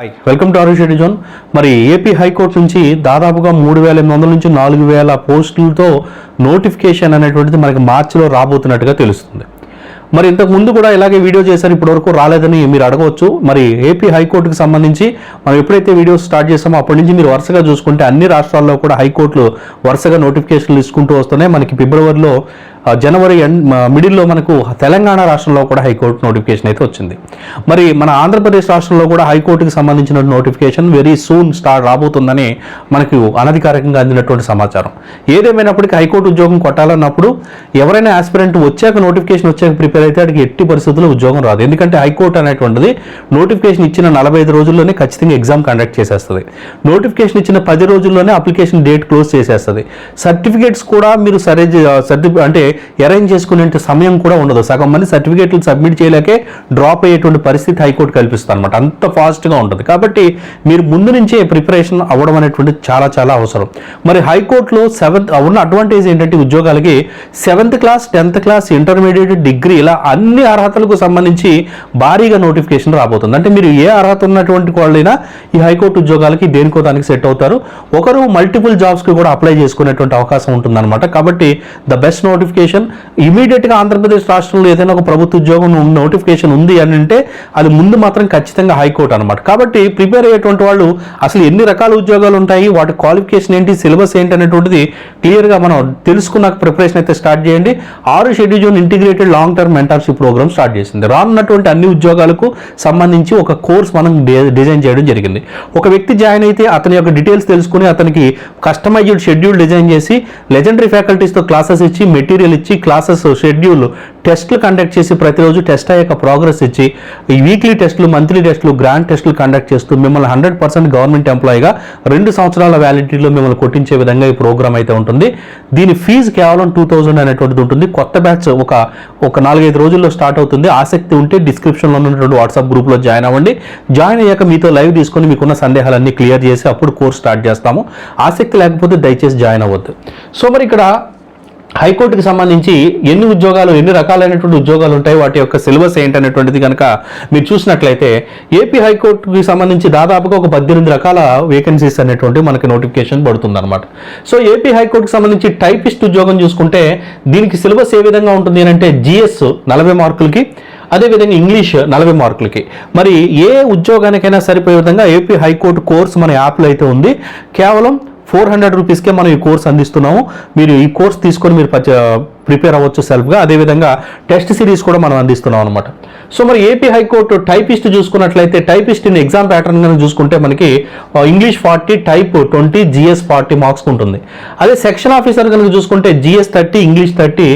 Hi welcome to Arush zone మరి AP high court నుంచి దాదాపుగా మూడు వేల ఎనిమిది వందల నుంచి నాలుగు వేల పోస్టులతో నోటిఫికేషన్ అనేటువంటిది మనకి మార్చిలో రాబోతున్నట్టుగా తెలుస్తుంది. మరి ఇంతకు ముందు కూడా ఇలాగే వీడియో చేశారు ఇప్పటివరకు రాలేదని మీరు అడగవచ్చు. మరి ఏపీ హైకోర్టుకి సంబంధించి మనం ఎప్పుడైతే వీడియోస్ స్టార్ట్ చేసామో అప్పటి నుంచి మీరు వరుసగా చూసుకుంటే అన్ని రాష్ట్రాల్లో కూడా హైకోర్టులు వరుసగా నోటిఫికేషన్లు ఇసుకుంటూ వస్తున్నాయి. మనకి ఫిబ్రవరిలో జనవరి ఎండ్ మిడిల్లో మనకు తెలంగాణ రాష్ట్రంలో కూడా హైకోర్టు నోటిఫికేషన్ అయితే వచ్చింది. మరి మన ఆంధ్రప్రదేశ్ రాష్ట్రంలో కూడా హైకోర్టుకి సంబంధించిన నోటిఫికేషన్ వెరీ సూన్ స్టార్ట్ రాబోతుందని మనకు అనధికారికంగా అందినటువంటి సమాచారం. ఏదేమైనప్పటికీ హైకోర్టు ఉద్యోగం కొట్టాలన్నప్పుడు ఎవరైనా ఆస్పిరెంట్ వచ్చాక నోటిఫికేషన్ వచ్చాక ప్రిపేర్ అయితే అడిగి ఎట్టి పరిస్థితుల్లో ఉద్యోగం రాదు. ఎందుకంటే హైకోర్టు అనేటువంటిది నోటిఫికేషన్ ఇచ్చిన నలభై ఐదు రోజుల్లోనే ఖచ్చితంగా ఎగ్జామ్ కండక్ట్ చేసేస్తుంది. నోటిఫికేషన్ ఇచ్చిన పది రోజుల్లోనే అప్లికేషన్ డేట్ క్లోజ్ చేసేస్తుంది. సర్టిఫికేట్స్ కూడా మీరు సరే సర్టి అంటే అరేంజ్ చేసుకునే సమయం కూడా ఉండదు. సగం మంది సర్టిఫికేట్లు సబ్మిట్ చేయలేకే డ్రాప్ అయ్యేటువంటి పరిస్థితి హైకోర్టు కల్పిస్తుంది అనమాట అంత ఫాస్ట్గా ఉంటుంది. కాబట్టి మీరు ముందు నుంచే ప్రిపరేషన్ అవ్వడం అనేటువంటిది చాలా చాలా అవసరం. మరి హైకోర్టులో సెవెంత్ ఉన్న అడ్వాంటేజ్ ఏంటంటే ఉద్యోగాలకి seventh class tenth class intermediate degree ఇలా అన్ని అర్హతలకు సంబంధించి భారీగా నోటిఫికేషన్ రాబోతుంది. అంటే మీరు ఏ అర్హత ఉన్నటువంటి వాళ్ళైనా ఈ హైకోర్టు ఉద్యోగాలకి దేనికో దానికి సెట్ అవుతారు. ఒకరు మల్టిపుల్ జాబ్స్కి కూడా అప్లై చేసుకునేటువంటి అవకాశం ఉంటుందన్నమాట. కాబట్టి ద బెస్ట్ నోటిఫికేషన్ ఇమీడియట్గా ఆంధ్రప్రదేశ్ రాష్ట్రంలో ఏదైనా ఒక ప్రభుత్వ ఉద్యోగం నోటిఫికేషన్ ఉంది అని అంటే అది ముందు మాత్రం ఖచ్చితంగా హైకోర్టు అనమాట కాబట్టి ప్రిపేర్ అయ్యేటువంటి వాళ్ళు అసలు ఎన్ని రకాల ఉద్యోగాలు ఉంటాయి వాటి క్వాలిఫికేషన్ ఏంటి సిలబస్ ఏంటి అనేటువంటిది క్లియర్గా మనం తెలుసుకున్నాక ప్రిపరేషన్ అయితే స్టార్ట్ చేయండి. ఆరు schedule integrated long term mentorship program start చేసింది. రానున్నటువంటి అన్ని ఉద్యోగాలకు సంబంధించి ఒక కోర్స్ మనం డిజైన్ చేయడం జరిగింది. ఒక వ్యక్తి జాయిన్ అయితే అతని యొక్క డీటెయిల్స్ తెలుసుకుని అతనికి కస్టమైజ్డ్ షెడ్యూల్ డిజైన్ చేసి లెజెండరీ ఫ్యాకల్టీస్తో క్లాసెస్ ఇచ్చి మెటీరియల్ ఇచ్చి క్లాసెస్ షెడ్యూల్ టెస్ట్లు కండక్ట్ చేసి ప్రతిరోజు టెస్ట్ అయ్యాక ప్రోగ్రెస్ ఇచ్చి ఈ వీక్లీ టెస్టులు మంత్లీ టెస్టులు గ్రాండ్ టెస్టులు కండక్ట్ చేస్తూ మిమ్మల్ని హండ్రెడ్ పర్సెంట్ గవర్నమెంట్ ఎంప్లాయీగా రెండు సంవత్సరాల వ్యాలిడిటీలో మిమ్మల్ని కొట్టించే విధంగా ఈ ప్రోగ్రామ్ అయితే ఉంటుంది. దీని ఫీజు కేవలం టూ థౌజండ్ అనేటువంటిది ఉంటుంది. కొత్త బ్యాచ్ ఒక ఒక నాలుగైదు రోజుల్లో స్టార్ట్ అవుతుంది. ఆసక్తి ఉంటే డిస్క్రిప్షన్లో ఉన్నటువంటి వాట్సాప్ గ్రూప్లో జాయిన్ అవ్వండి. జాయిన్ అయ్యాక మీతో లైవ్ తీసుకొని మీకున్న సందేహాలన్నీ క్లియర్ చేసి అప్పుడు కోర్స్ స్టార్ట్ చేస్తాము. ఆసక్తి లేకపోతే దయచేసి జాయిన్ అవ్వద్దు. సో మరి ఇక్కడ హైకోర్టుకి సంబంధించి ఎన్ని ఉద్యోగాలు ఎన్ని రకాలైనటువంటి ఉద్యోగాలు ఉంటాయి వాటి యొక్క సిలబస్ ఏంటనేటువంటిది కనుక మీరు చూసినట్లయితే ఏపీ హైకోర్టుకి సంబంధించి దాదాపుగా ఒక పద్దెనిమిది రకాల వేకెన్సీస్ అనేటువంటి మనకి నోటిఫికేషన్ పడుతుంది అనమాట సో ఏపీ హైకోర్టుకి సంబంధించి టైపిస్ట్ ఉద్యోగం చూసుకుంటే దీనికి సిలబస్ ఏ విధంగా ఉంటుంది అంటే జిఎస్ నలభై మార్కులకి అదేవిధంగా ఇంగ్లీష్ నలభై మార్కులకి. మరి ఏ ఉద్యోగానికైనా సరిపోయే విధంగా ఏపీ హైకోర్టు కోర్స్ మన యాప్లో అయితే ఉంది. కేవలం ఫోర్ హండ్రెడ్ రూపీస్కే మనం ఈ కోర్స్ అందిస్తున్నాము. మీరు ఈ కోర్స్ తీసుకొని మీరు పచ్చ- ప్రిపేర్ అవ్వచ్చు సెల్ఫ్గా. అదేవిధంగా టెస్ట్ సిరీస్ కూడా మనం అందిస్తున్నాం అనమాట సో మరి ఏపీ హైకోర్టు టైపిస్ట్ చూసుకున్నట్లయితే టైపిస్ట్ ఇన్ ఎగ్జామ్ ప్యాటర్న్ కనుక చూసుకుంటే మనకి English forty type twenty GS forty marks ఉంటుంది. అదే సెక్షన్ ఆఫీసర్ కనుక చూసుకుంటే GS thirty English thirty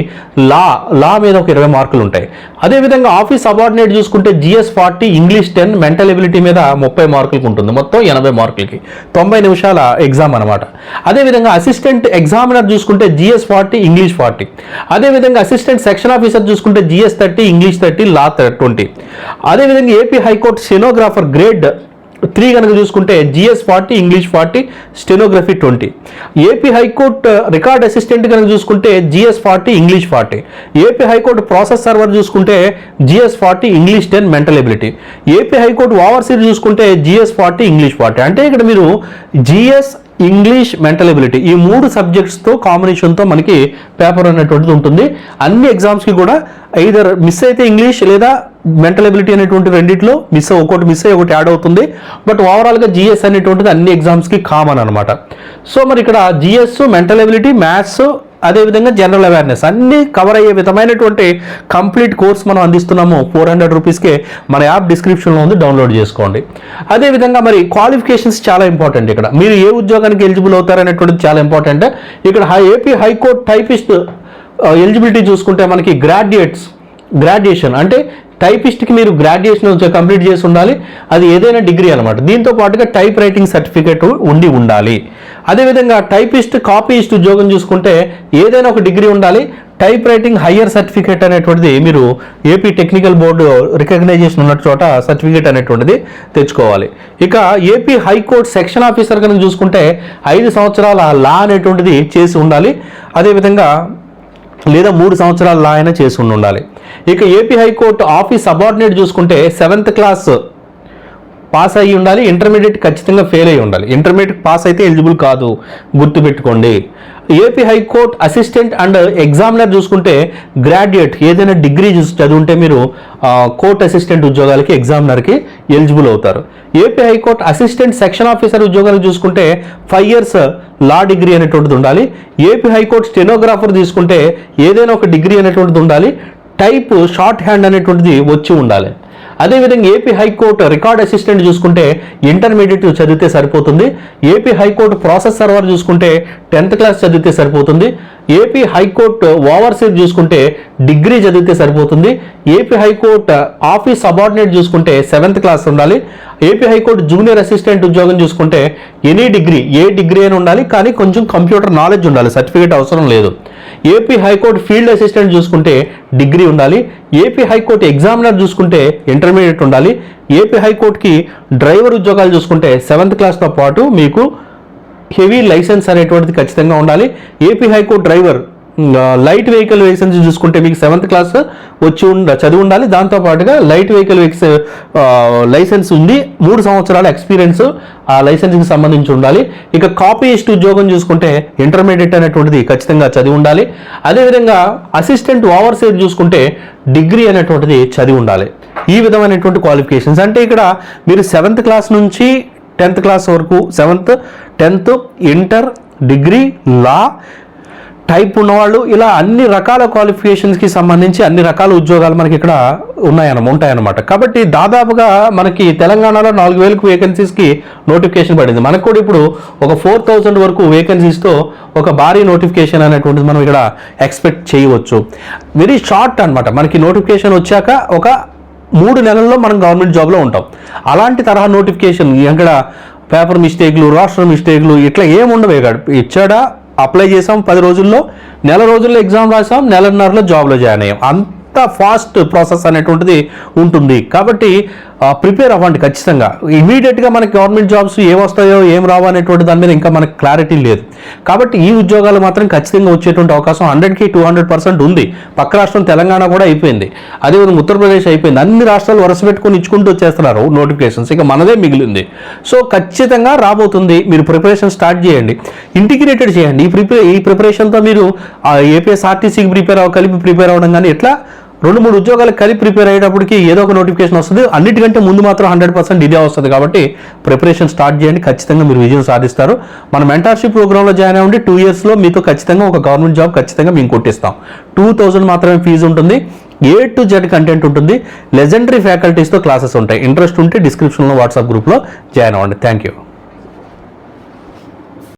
law law మీద ఒక ఇరవై మార్కులు ఉంటాయి. అదేవిధంగా ఆఫీస్ సబార్డినేట్ చూసుకుంటే GS forty English ten mental ability మీద ముప్పై మార్కులకు ఉంటుంది. మొత్తం ఎనభై మార్కులకి. తొంభై నిమిషాల ఎగ్జామ్ అనమాట అదేవిధంగా అసిస్టెంట్ ఎగ్జామినర్ చూసుకుంటే జిఎస్ ఫార్టీ ఇంగ్లీష్ ఫార్టీ. అదేవిధంగా అసిస్టెంట్ సెక్షన్ ఆఫీసర్ చూసుకుంటే GS thirty English thirty law twenty అదేవిధంగా AP high court stenographer grade three కనుక చూసుకుంటే GS forty English forty stenography twenty. AP high court record assistant కనుక చూసుకుంటే GS forty English forty. AP high court process server చూసుకుంటే GS forty English ten mental ability. AP high court overseer చూసుకుంటే GS forty English forty. అంటే ఇక్కడ మీరు GS English mental ability ఈ మూడు సబ్జెక్ట్స్తో కాంబినేషన్తో మనకి పేపర్ అనేటువంటిది ఉంటుంది. అన్ని ఎగ్జామ్స్కి కూడా ఐదర్ మిస్ అయితే ఇంగ్లీష్ లేదా మెంటల్ ఎబిలిటీ అనేటువంటి రెండిట్లో మిస్ ఒకటి మిస్ అయ్యి ఒకటి యాడ్ అవుతుంది. బట్ ఓవరాల్గా జిఎస్ అనేటువంటిది అన్ని ఎగ్జామ్స్కి కామన్ అనమాట సో మరి ఇక్కడ జిఎస్ మెంటల్ ఎబిలిటీ మ్యాథ్స్ అదేవిధంగా జనరల్ అవేర్నెస్ అన్ని కవర్ అయ్యే విధమైనటువంటి కంప్లీట్ కోర్స్ మనం అందిస్తున్నాము. ఫోర్ హండ్రెడ్ రూపీస్కే మన యాప్ డిస్క్రిప్షన్లో ఉంది డౌన్లోడ్ చేసుకోండి. అదేవిధంగా మరి క్వాలిఫికేషన్స్ చాలా ఇంపార్టెంట్ ఇక్కడ. మీరు ఏ ఉద్యోగానికి ఎలిజిబుల్ అవుతారనేటువంటిది చాలా ఇంపార్టెంట్ ఇక్కడ ఏపీ హైకోర్టు టైపిస్ట్ ఎలిజిబిలిటీ చూసుకుంటే మనకి గ్రాడ్యుయేట్స్ గ్రాడ్యుయేషన్ అంటే టైపిస్ట్కి మీరు గ్రాడ్యుయేషన్ కంప్లీట్ చేసి ఉండాలి. అది ఏదైనా డిగ్రీ అనమాట దీంతో పాటుగా టైప్ రైటింగ్ సర్టిఫికేట్ ఉండి ఉండాలి. అదేవిధంగా టైపిస్ట్ కాపీయిస్ట్ ఉద్యోగం చూసుకుంటే ఏదైనా ఒక డిగ్రీ ఉండాలి. టైప్ రైటింగ్ హయ్యర్ సర్టిఫికేట్ అనేటువంటిది మీరు ఏపీ టెక్నికల్ బోర్డు రికగ్నైజేషన్ ఉన్న చోట సర్టిఫికేట్ అనేటువంటిది తెచ్చుకోవాలి. ఇక ఏపీ హైకోర్టు సెక్షన్ ఆఫీసర్ కనుక చూసుకుంటే ఐదు సంవత్సరాల లా అనేటువంటిది చేసి ఉండాలి. అదేవిధంగా లేదా మూడు సంవత్సరాల లా అయినా ఉండాలి ఇక AP high court office subordinate చూసుకుంటే సెవెంత్ క్లాస్ పాస్ అయ్యి ఉండాలి ఇంటర్మీడియట్ ఖచ్చితంగా ఫెయిల్ అయ్యి ఉండాలి. ఇంటర్మీడియట్ పాస్ అయితే ఎలిజిబుల్ కాదు. గుర్తుపెట్టుకోండి. AP high court assistant and examiner చూసుకుంటే గ్రాడ్యుయేట్ ఏదైనా డిగ్రీ చూసి చదువుంటే మీరు కోర్ట్ అసిస్టెంట్ ఉద్యోగాలకి ఎగ్జామినర్కి ఎలిజిబుల్ అవుతారు. AP high court assistant section officer ఉద్యోగాలు చూసుకుంటే ఫైవ్ ఇయర్స్ లా డిగ్రీ అనేటువంటిది ఉండాలి. ఏపీ హైకోర్టు స్టెనోగ్రాఫర్ తీసుకుంటే ఏదైనా ఒక డిగ్రీ అనేటువంటిది ఉండాలి. టైప్ షార్ట్ హ్యాండ్ అనేటువంటిది వచ్చి ఉండాలి. అదేవిధంగా AP high court record assistant చూసుకుంటే ఇంటర్మీడియట్ చదివితే సరిపోతుంది. AP high court process server చూసుకుంటే టెన్త్ క్లాస్ చదివితే సరిపోతుంది. ఏపీ హైకోర్టు ఓవర్సీర్ చూసుకుంటే డిగ్రీ చదివితే సరిపోతుంది. AP high court office subordinate చూసుకుంటే సెవెంత్ క్లాస్ ఉండాలి. AP high court junior assistant ఉద్యోగం చూసుకుంటే ఎనీ డిగ్రీ ఏ డిగ్రీ అని ఉండాలి కానీ కొంచెం కంప్యూటర్ నాలెడ్జ్ ఉండాలి. సర్టిఫికేట్ అవసరం లేదు. AP high court field assistant చూసుకుంటే డిగ్రీ ఉండాలి. ఏపీ హైకోర్టు ఎగ్జామినర్ చూసుకుంటే ఇంటర్మీడియట్ ఉండాలి. ఏపీ హైకోర్టుకి డ్రైవర్ ఉద్యోగాలు చూసుకుంటే సెవెంత్ క్లాస్తో పాటు మీకు హెవీ లైసెన్స్ అనేటువంటిది ఖచ్చితంగా ఉండాలి. AP high court driver light vehicle licence చూసుకుంటే మీకు సెవెంత్ క్లాస్ వచ్చి ఉండ చదివి ఉండాలి. దాంతోపాటుగా లైట్ వెహికల్ లైసెన్స్ ఉంది. మూడు సంవత్సరాల ఎక్స్పీరియన్స్ ఆ లైసెన్స్కి సంబంధించి ఉండాలి. ఇక కాపీయిస్ట్ ఉద్యోగం చూసుకుంటే ఇంటర్మీడియట్ అనేటువంటిది ఖచ్చితంగా చదివి ఉండాలి. అదేవిధంగా అసిస్టెంట్ ఓవర్సీర్ చూసుకుంటే డిగ్రీ అనేటువంటిది చదివి ఉండాలి. ఈ విధమైనటువంటి క్వాలిఫికేషన్స్ అంటే ఇక్కడ మీరు సెవెంత్ క్లాస్ నుంచి టెన్త్ క్లాస్ వరకు seventh tenth inter degree law type ఉన్నవాళ్ళు ఇలా అన్ని రకాల క్వాలిఫికేషన్స్కి సంబంధించి అన్ని రకాల ఉద్యోగాలు మనకి ఇక్కడ ఉన్నాయన్న ఉంటాయన్నమాట. కాబట్టి దాదాపుగా మనకి తెలంగాణలో నాలుగు వేలకు వేకెన్సీస్కి నోటిఫికేషన్ పడింది. మనకు కూడా ఇప్పుడు ఒక ఫోర్ థౌజండ్ వరకు వేకెన్సీస్తో ఒక భారీ నోటిఫికేషన్ అనేటువంటిది మనం ఇక్కడ ఎక్స్పెక్ట్ చేయవచ్చు. వెరీ షార్ట్ అన్నమాట. మనకి నోటిఫికేషన్ వచ్చాక ఒక మూడు నెలల్లో మనం గవర్నమెంట్ జాబ్లో ఉంటాం. అలాంటి తరహా నోటిఫికేషన్ ఇక్కడ పేపర్ మిస్టేక్లు రాష్ట్ర మిస్టేక్లు ఇట్లా ఏముండవే ఇచ్చాడా? అప్లై చేసాం పది రోజుల్లో. నెల రోజుల్లో ఎగ్జామ్ రాసాం నెలన్నరలో జాబ్లో జాయిన్ అయ్యాం. అంత ఫాస్ట్ ప్రాసెస్ అనేటువంటిది ఉంటుంది. కాబట్టి ప్రిపేర్ అవ్వండి ఖచ్చితంగా. ఇమీడియట్గా మనకి గవర్నమెంట్ జాబ్స్ ఏం వస్తాయో ఏం రావో అనేటువంటి దాని మీద ఇంకా మనకి క్లారిటీ లేదు. కాబట్టి ఈ ఉద్యోగాలు మాత్రం ఖచ్చితంగా వచ్చేటువంటి అవకాశం హండ్రెడ్కి టూ హండ్రెడ్ పర్సెంట్ ఉంది. పక్క రాష్ట్రం తెలంగాణ కూడా అయిపోయింది. అదేవిధంగా ఉత్తరప్రదేశ్ అయిపోయింది. అన్ని రాష్ట్రాలు వరుస పెట్టుకొని ఇచ్చుకుంటూ వచ్చేస్తున్నారు నోటిఫికేషన్స్ ఇక మనదే మిగిలింది. సో ఖచ్చితంగా రాబోతుంది. మీరు ప్రిపరేషన్ స్టార్ట్ చేయండి. ఇంటిగ్రేటెడ్ చేయండి. ఈ ప్రిపే ఈ ప్రిపరేషన్తో మీరు ఏపీఎస్ఆర్టీసీకి ప్రిపేర్ అవ్వ కలిపి ప్రిపేర్ అవ్వడం కానీ ఎట్లా? రెండు మూడు ఉద్యోగాలు కలిపి ప్రిపేర్ అయ్యేటప్పటికి ఏదో ఒక నోటిఫికేషన్ వస్తుంది. అన్నిటికంటే ముందు మాత్రం హండ్రెడ్ పర్సెంట్ ఇదే వస్తుంది కాబట్టి ప్రిపరేషన్ స్టార్ట్ చేయండి. ఖచ్చితంగా మీరు విజయం సాధిస్తారు. మన మెంటార్షిప్ ప్రోగ్రామ్లో జాయిన్ అవ్వండి. టూ ఇయర్స్లో మీతో ఖచ్చితంగా ఒక గవర్నమెంట్ జాబ్ ఖచ్చితంగా మేము కొట్టిస్తాం. టూ థౌజండ్ మాత్రమే ఫీజు ఉంటుంది. ఏ టు జెడ్ కంటెంట్ ఉంటుంది. లెజెండరీ ఫ్యాకల్టీస్తో క్లాసెస్ ఉంటాయి. ఇంట్రెస్ట్ ఉంటే డిస్క్రిప్షన్లో వాట్సాప్ గ్రూప్లో జాయిన్ అవ్వండి. Thank you.